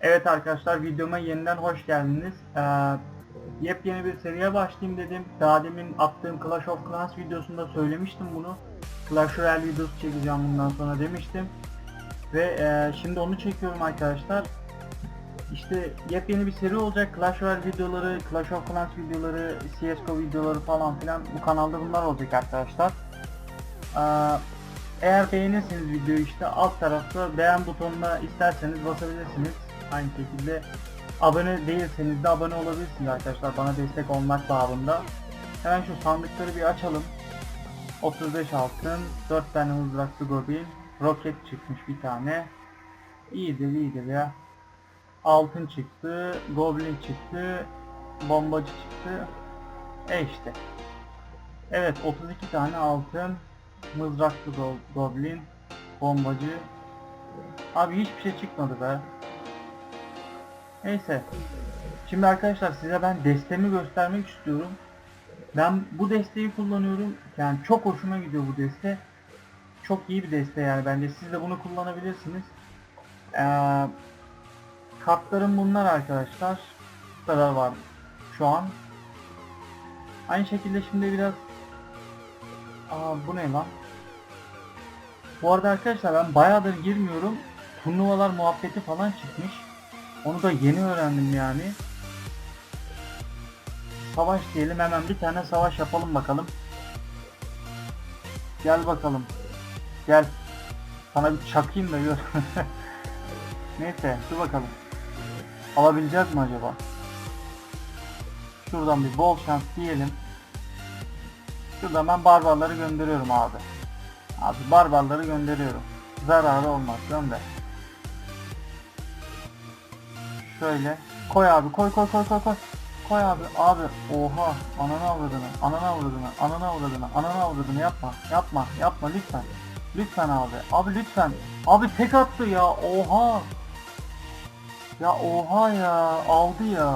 Evet arkadaşlar videoma yeniden hoş geldiniz. Ee, yepyeni bir seriye başlayayım dedim. Daha demin attığım Clash of Clans videosunda söylemiştim bunu. Clash Royale videosu çekeceğim bundan sonra demiştim. Ve e, şimdi onu çekiyorum arkadaşlar. İşte yepyeni bir seri olacak. Clash Royale videoları, Clash of Clans videoları, CSGO videoları falan filan bu kanalda bunlar olacak arkadaşlar. Ee, eğer beğenirseniz videoyu işte alt tarafta beğen butonuna isterseniz basabilirsiniz. Aynı şekilde abone değilseniz de abone olabilirsiniz arkadaşlar bana destek olmak babında. Hemen şu sandıkları bir açalım. 35 altın, 4 tane mızraklı goblin, roket çıkmış bir tane. İyidir iyidir ya. Altın çıktı, goblin çıktı, bombacı çıktı. E işte. Evet 32 tane altın, mızraklı go- goblin, bombacı. Abi hiçbir şey çıkmadı be. Neyse. Şimdi arkadaşlar size ben destemi göstermek istiyorum. Ben bu desteği kullanıyorum. Yani çok hoşuma gidiyor bu deste. Çok iyi bir deste yani bence. Siz de bunu kullanabilirsiniz. Ee, kartlarım bunlar arkadaşlar. Bu kadar var şu an. Aynı şekilde şimdi biraz Aa bu ne lan? Bu arada arkadaşlar ben bayağıdır girmiyorum. Turnuvalar muhabbeti falan çıkmış. Onu da yeni öğrendim yani. Savaş diyelim hemen bir tane savaş yapalım bakalım. Gel bakalım. Gel. Sana bir çakayım da gör. Neyse dur bakalım. Alabileceğiz mi acaba? Şuradan bir bol şans diyelim. Şuradan ben barbarları gönderiyorum abi. Abi barbarları gönderiyorum. Zararı olmaz gönder. Şöyle. Koy abi koy koy koy koy koy. Koy abi abi oha ananı avradını ananı avradını ananı avradını ananı avradını yapma yapma yapma lütfen lütfen abi abi lütfen abi tek attı ya oha ya oha ya aldı ya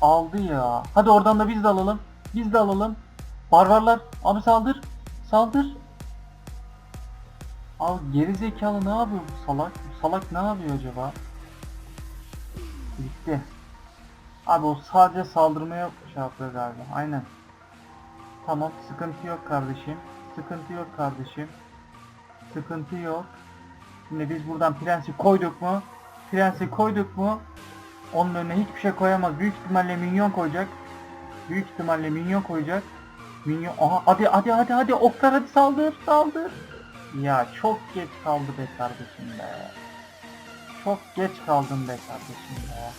aldı ya hadi oradan da biz de alalım biz de alalım barbarlar abi saldır saldır abi geri zekalı ne yapıyor bu salak bu salak ne yapıyor acaba Bitti. Abi o sadece saldırmaya şey yapıyor galiba. Aynen. Tamam sıkıntı yok kardeşim. Sıkıntı yok kardeşim. Sıkıntı yok. Şimdi biz buradan prensi koyduk mu? Prensi koyduk mu? Onun önüne hiçbir şey koyamaz. Büyük ihtimalle minyon koyacak. Büyük ihtimalle minyon koyacak. Minyon... Aha hadi hadi hadi hadi oklar hadi saldır saldır. Ya çok geç kaldı be kardeşim be. Çok geç kaldım be kardeşim ya.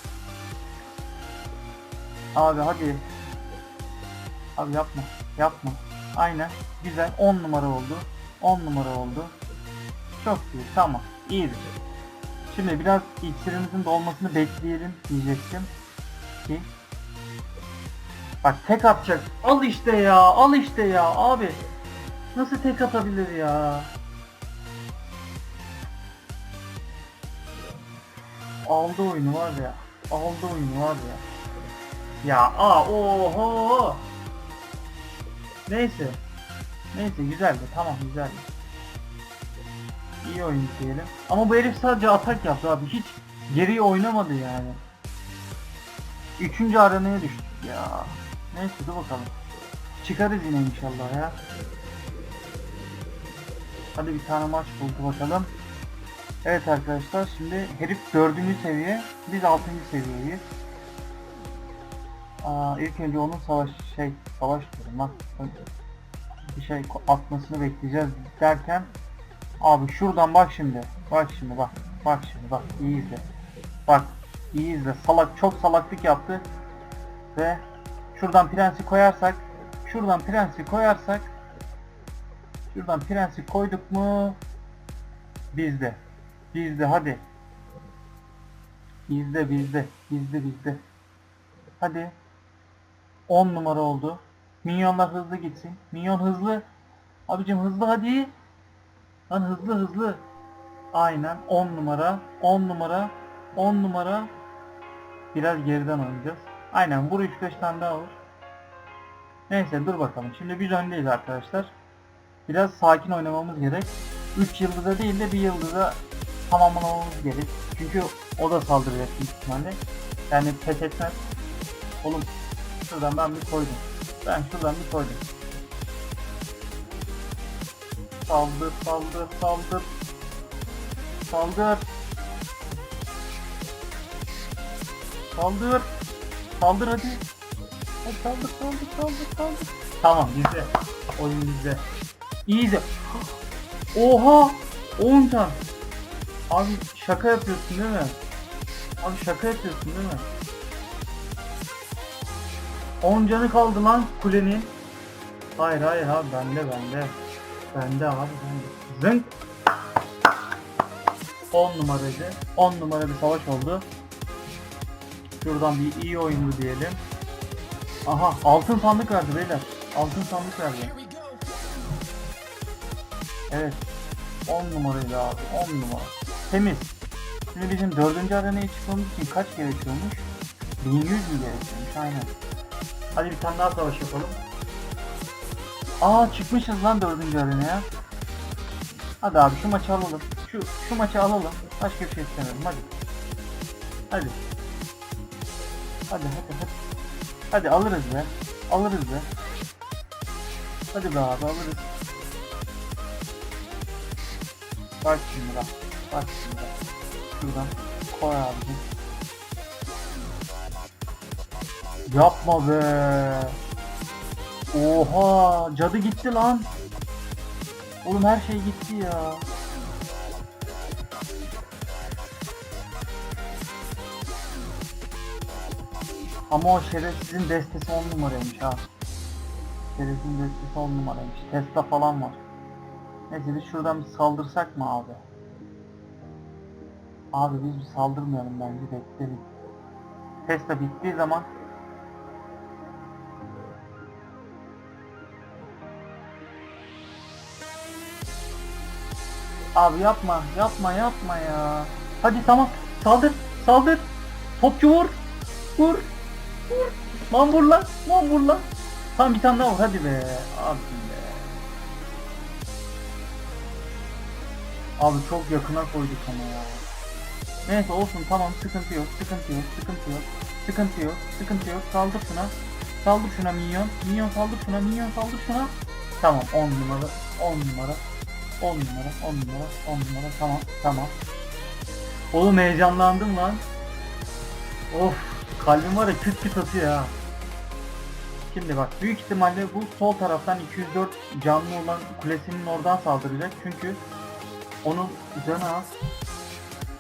Abi hadi. Abi yapma. Yapma. Aynen. Güzel. 10 numara oldu. 10 numara oldu. Çok iyi. Tamam. İyidir. Şimdi biraz iksirimizin dolmasını bekleyelim diyecektim. Ki. Bak tek atacak. Al işte ya. Al işte ya. Abi. Nasıl tek atabilir ya? aldı oyunu var ya. Aldı oyunu var ya. Ya aa oho. Neyse. Neyse güzeldi tamam güzeldi. İyi oyun diyelim. Ama bu herif sadece atak yaptı abi. Hiç geriye oynamadı yani. Üçüncü arenaya düştük ya. Neyse dur bakalım. Çıkarız yine inşallah ya. Hadi bir tane maç buldu bakalım. Evet arkadaşlar şimdi herif dördüncü seviye, biz altıncı seviyeyiz. Aa, ilk önce onun savaş şey savaş diyorum. Bir şey atmasını bekleyeceğiz derken abi şuradan bak şimdi. Bak şimdi bak. Bak şimdi bak iyi izle. Bak iyi izle. Salak çok salaklık yaptı. Ve şuradan prensi koyarsak şuradan prensi koyarsak şuradan prensi koyduk mu bizde. Bizde hadi. Bizde bizde. Bizde bizde. Hadi. 10 numara oldu. Minyonlar hızlı gitsin. Minyon hızlı. Abicim hızlı hadi. Lan hızlı hızlı. Aynen 10 numara. 10 numara. 10 numara. Biraz geriden oynayacağız. Aynen vur 3-5 tane daha vur. Neyse dur bakalım. Şimdi biz öndeyiz arkadaşlar. Biraz sakin oynamamız gerek. 3 yıldıza değil de bir yıldıza tamamlamamız gerek. Çünkü o da saldıracak büyük ihtimalle. Yani pes etmez. Oğlum şuradan ben bir koydum. Ben şuradan bir koydum. Saldır, saldır, saldır. Saldır. Saldır. Saldır hadi. Hadi saldır, saldır, saldır, saldır. Tamam bizde. Oyun bizde. Easy. Oha! 10 tane. Abi şaka yapıyorsun değil mi? Abi şaka yapıyorsun değil mi? 10 canı kaldı lan kulenin. Hayır hayır abi bende bende. Bende abi. Zınk. 10 numaracı. 10 numara bir savaş oldu. Şuradan bir iyi oyundu diyelim. Aha altın sandık verdi beyler. Altın sandık verdi. Evet. 10 numaraydı abi. 10 numara. Temiz. Şimdi bizim dördüncü arenaya çıkmamız için kaç gerekiyormuş? 1100 mü gerekiyormuş? Aynen. Hadi bir tane daha savaş yapalım. Aa çıkmışız lan dördüncü arenaya. Hadi abi şu maçı alalım. Şu şu maçı alalım. Başka bir şey istemiyorum. Hadi. Hadi. Hadi hadi hadi. Hadi alırız be. Alırız be. Hadi be abi alırız. Bak şimdi bak. Bak şimdi bak. Şuradan koy abi. Yapma be. Oha cadı gitti lan. Oğlum her şey gitti ya. Ama o şerefsizin destesi 10 numaraymış ha. Şerefsizin destesi 10 numaraymış. Tesla falan var. Neyse biz şuradan bir saldırsak mı abi? Abi biz bir saldırmayalım bence bekleyelim. Tesla bittiği zaman Abi yapma, yapma, yapma ya. Hadi tamam, saldır, saldır. Topçu vur, vur, vur. Lan vur lan. Tamam bir tane daha vur, hadi be. Abi be. Abi çok yakına koyduk ama ya. Neyse olsun tamam sıkıntı yok, sıkıntı yok, sıkıntı yok. Sıkıntı yok, sıkıntı yok. Saldır şuna. Saldır şuna minyon. Minyon saldır şuna, minyon saldır şuna. Tamam 10 numara, 10 numara. 10 numara, 10 numara, 10 numara. Tamam, tamam. Oğlum heyecanlandım lan. Of, kalbim var ya küt küt atıyor ha. Şimdi bak, büyük ihtimalle bu sol taraftan 204 canlı olan kulesinin oradan saldıracak. Çünkü onun canı az.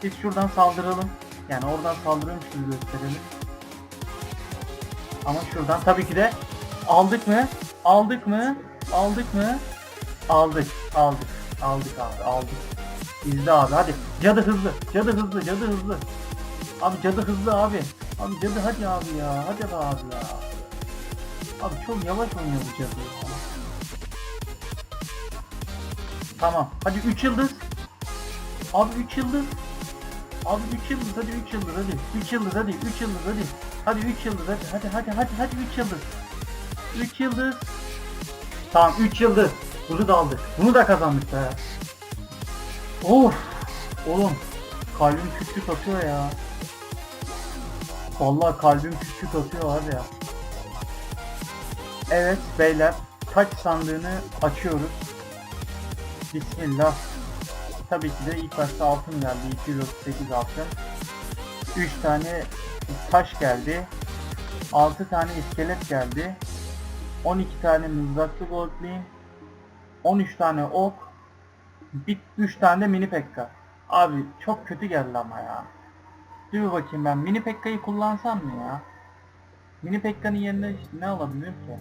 Biz şuradan saldıralım. Yani oradan saldırıyormuş gibi gösterelim. Ama şuradan tabii ki de aldık mı? Aldık mı? Aldık mı? Aldık, aldık. Aldık abi aldık. İzle abi hadi. Cadı hızlı. Cadı hızlı. Cadı hızlı. Abi cadı hızlı abi. Abi cadı hadi abi ya. Hadi abi ya. Abi çok yavaş oynuyor bu cadı. Tamam. Hadi 3 yıldız. Abi 3 yıldız. Abi 3 yıldız hadi 3 yıldız hadi. 3 yıldız hadi 3 yıldız hadi. Hadi 3 yıldız hadi hadi hadi hadi hadi 3 yıldız. 3 yıldız. Tamam 3 yıldız. Bunu da aldık. Bunu da kazandık be. Of. Oğlum. Kalbim küt küt atıyor ya. Vallahi kalbim küt küt atıyor var ya. Evet beyler. Taç sandığını açıyoruz. Bismillah. Tabii ki de ilk başta altın geldi. 238 altın. 3 tane taş geldi. 6 tane iskelet geldi. 12 tane mızraklı goblin. 13 tane ok, bir 3 tane de mini pekka. Abi çok kötü geldi ama ya. Dur bakayım ben mini pekkayı kullansam mı ya? Mini pekkanın yerine ne alabilirim ki?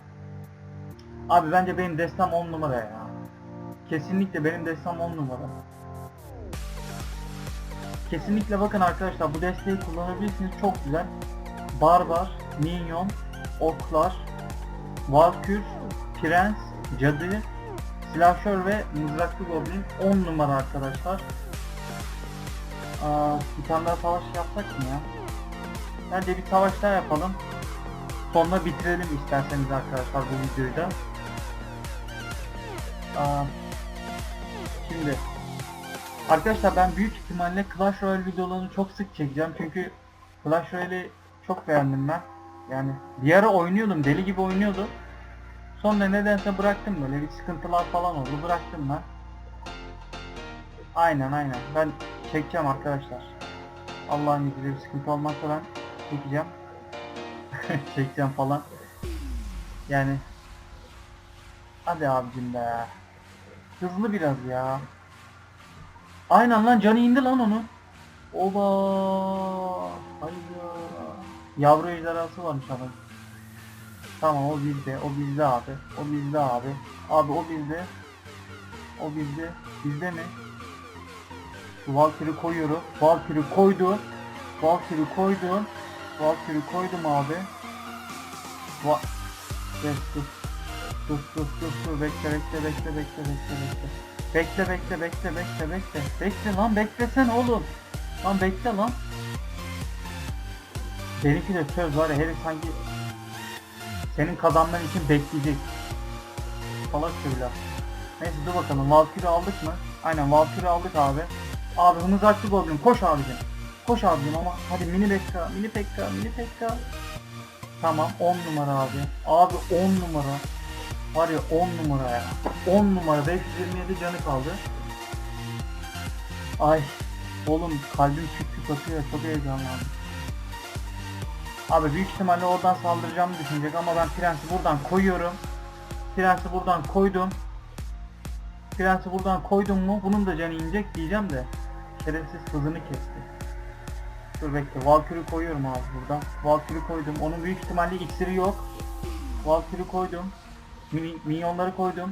Abi bence benim destem 10 numara ya. Kesinlikle benim destem 10 numara. Kesinlikle bakın arkadaşlar bu desteği kullanabilirsiniz çok güzel. Barbar, minyon, oklar, valkür, prens, cadı, Silahşör ve mızraklı goblin 10 numara arkadaşlar. Aa, bir tane daha savaş yapsak mı ya? Bence bir savaş daha yapalım. sonuna bitirelim isterseniz arkadaşlar bu videoyu da. Aa, şimdi arkadaşlar ben büyük ihtimalle Clash Royale videolarını çok sık çekeceğim çünkü Clash Royale'i çok beğendim ben. Yani bir ara oynuyordum deli gibi oynuyordum. Sonra nedense bıraktım böyle bir sıkıntılar falan oldu bıraktım ben. Aynen aynen ben çekeceğim arkadaşlar. Allah'ın izniyle bir sıkıntı olmazsa ben çekeceğim. çekeceğim falan. Yani hadi abicim be. Hızlı biraz ya. Aynen lan canı indi lan onu. Oba. Hayda. Yavru ejderhası varmış ama. Tamam o bizde, o bizde abi. O bizde abi. Abi o bizde. O bizde. Bizde mi? Şu Valkyrie koyuyorum. Valkyrie koydu. Valkyrie koydum. Valkyrie koydum abi. Va Dur dur. Dur dur dur dur bekle bekle bekle bekle bekle bekle. Bekle bekle bekle bekle bekle. Bekle lan beklesen oğlum. Lan bekle lan. Benimki de söz var ya herif sanki senin kazanman için bekleyecek. Salak çocuklar. Neyse dur bakalım Valkyrie aldık mı? Aynen Valkyrie aldık abi. Abi hımızaklı goblin koş abicim. Koş abicim ama hadi mini pekka, mini pekka, mini pekka. Tamam 10 numara abi. Abi 10 numara. Var ya 10 numara ya. 10 numara 527 canı kaldı. Ay oğlum kalbim küt küt atıyor çok heyecanlandım. Abi büyük ihtimalle oradan saldıracağımı düşünecek ama ben prensi buradan koyuyorum. Prensi buradan koydum. Prensi buradan koydum mu bunun da canı inecek diyeceğim de şerefsiz hızını kesti. Dur bekle Valkyrie koyuyorum abi buradan. Valkyrie koydum. Onun büyük ihtimalle iksiri yok. Valkyrie koydum. Mini, minyonları koydum.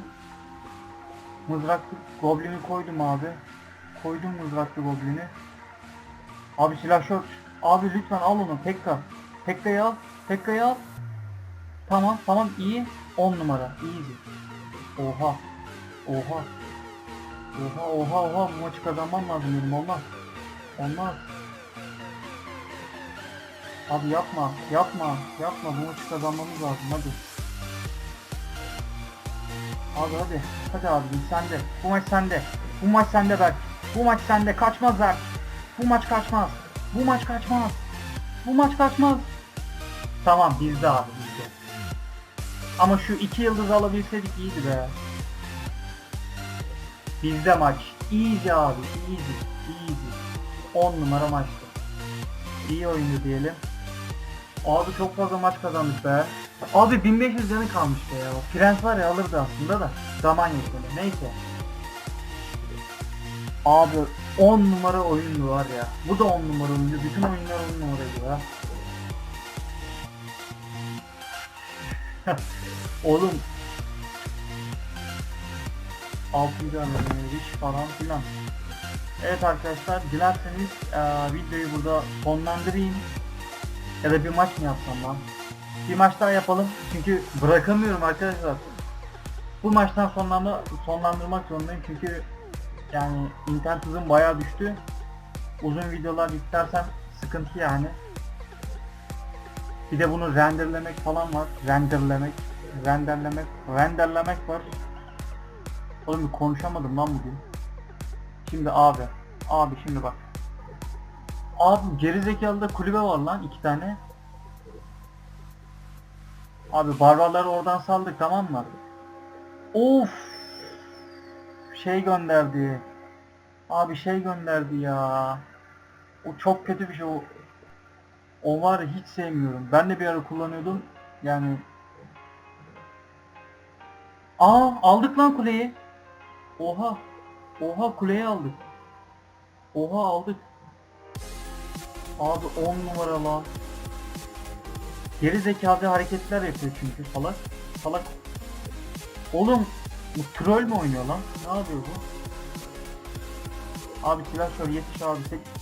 Mızraklı goblini koydum abi. Koydum mızraklı goblini. Abi silahşör. Abi lütfen al onu. Pekka. Pekka'yı al. Pekka'yı al. Tamam tamam iyi. 10 numara. Easy. Oha. Oha. Oha oha oha bu maçı kazanmam lazım benim olmaz. Olmaz. Abi yapma yapma yapma bu maçı kazanmamız lazım hadi. Abi hadi. Hadi abi sende. Bu maç sende. Bu maç sende Berk. Bu maç sende. Kaçmaz Berk. Bu maç kaçmaz. Bu maç kaçmaz. Bu maç kaçmaz. Tamam bizde abi bizde. Ama şu iki yıldız alabilseydik iyiydi be. Bizde maç. Easy abi. Easy. Easy. 10 numara maçtı. İyi oyundu diyelim. Abi çok fazla maç kazandık be. Abi 1500 canı kalmış be ya. Prens var ya alırdı aslında da. Zaman yetmedi. Neyse. Abi 10 numara oyundu var ya. Bu da 10 numara oyundu. Bütün oyunlar 10 numaraydı ya. Oğlum 6. iş falan filan. Evet arkadaşlar dilerseniz eee, videoyu burada sonlandırayım. Ya da bir maç mı yapsam lan? Bir maç daha yapalım. Çünkü bırakamıyorum arkadaşlar. Bu maçtan sonlanma, sonlandırmak zorundayım çünkü yani internet hızım bayağı düştü. Uzun videolar yüklersem sıkıntı yani. Bir de bunu renderlemek falan var. Renderlemek, renderlemek, renderlemek var. Oğlum bir konuşamadım lan bugün. Şimdi abi, abi şimdi bak. Abi gerizekalıda kulübe var lan iki tane. Abi barbarları oradan saldık tamam mı? Of! Şey gönderdi. Abi şey gönderdi ya. O çok kötü bir şey o. O var hiç sevmiyorum. Ben de bir ara kullanıyordum. Yani Aa aldık lan kuleyi. Oha. Oha kuleyi aldık. Oha aldık. Abi 10 numara lan. Geri zekalı hareketler yapıyor çünkü salak. Salak. Oğlum bu troll mü oynuyor lan? Ne yapıyor bu? Abi silahşör yetiş abi.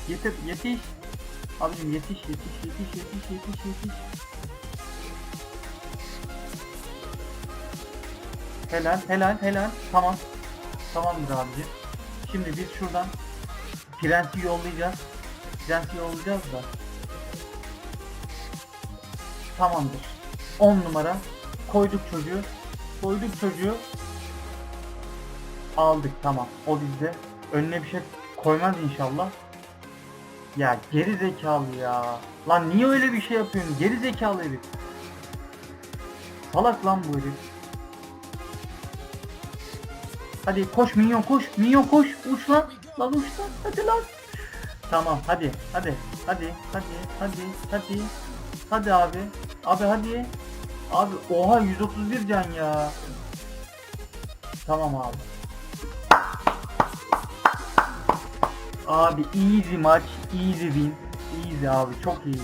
Yetir yetiş. Abicim yetiş yetiş yetiş yetiş yetiş yetiş. Helal helal helal. Tamam. Tamamdır abicim. Şimdi biz şuradan Prensi yollayacağız. Prensi yollayacağız da. Tamamdır. 10 numara. Koyduk çocuğu. Koyduk çocuğu. Aldık tamam. O bizde. Önüne bir şey koymaz inşallah. Ya geri zekalı ya. Lan niye öyle bir şey yapıyorsun? Geri zekalı herif. Salak lan bu herif. Hadi koş minyon koş. Minyon koş. Uç lan. Lan uç lan. Hadi lan. Tamam hadi hadi hadi hadi hadi hadi hadi abi abi hadi abi oha 131 can ya tamam abi abi easy maç easy win easy abi çok iyiydi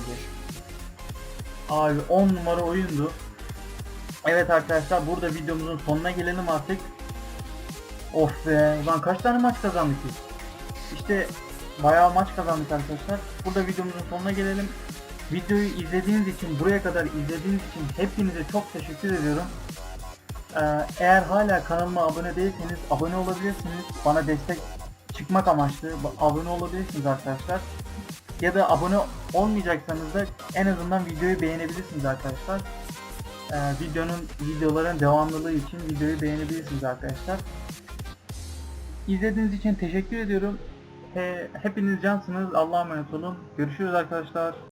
abi 10 numara oyundu evet arkadaşlar burada videomuzun sonuna gelelim artık of be lan kaç tane maç kazandık biz işte bayağı maç kazandık arkadaşlar. Burada videomuzun sonuna gelelim. Videoyu izlediğiniz için, buraya kadar izlediğiniz için hepinize çok teşekkür ediyorum. Ee, eğer hala kanalıma abone değilseniz abone olabilirsiniz. Bana destek çıkmak amaçlı abone olabilirsiniz arkadaşlar. Ya da abone olmayacaksanız da en azından videoyu beğenebilirsiniz arkadaşlar. Ee, videonun videoların devamlılığı için videoyu beğenebilirsiniz arkadaşlar. İzlediğiniz için teşekkür ediyorum. He- hepiniz cansınız. Allah'a emanet olun. Görüşürüz arkadaşlar.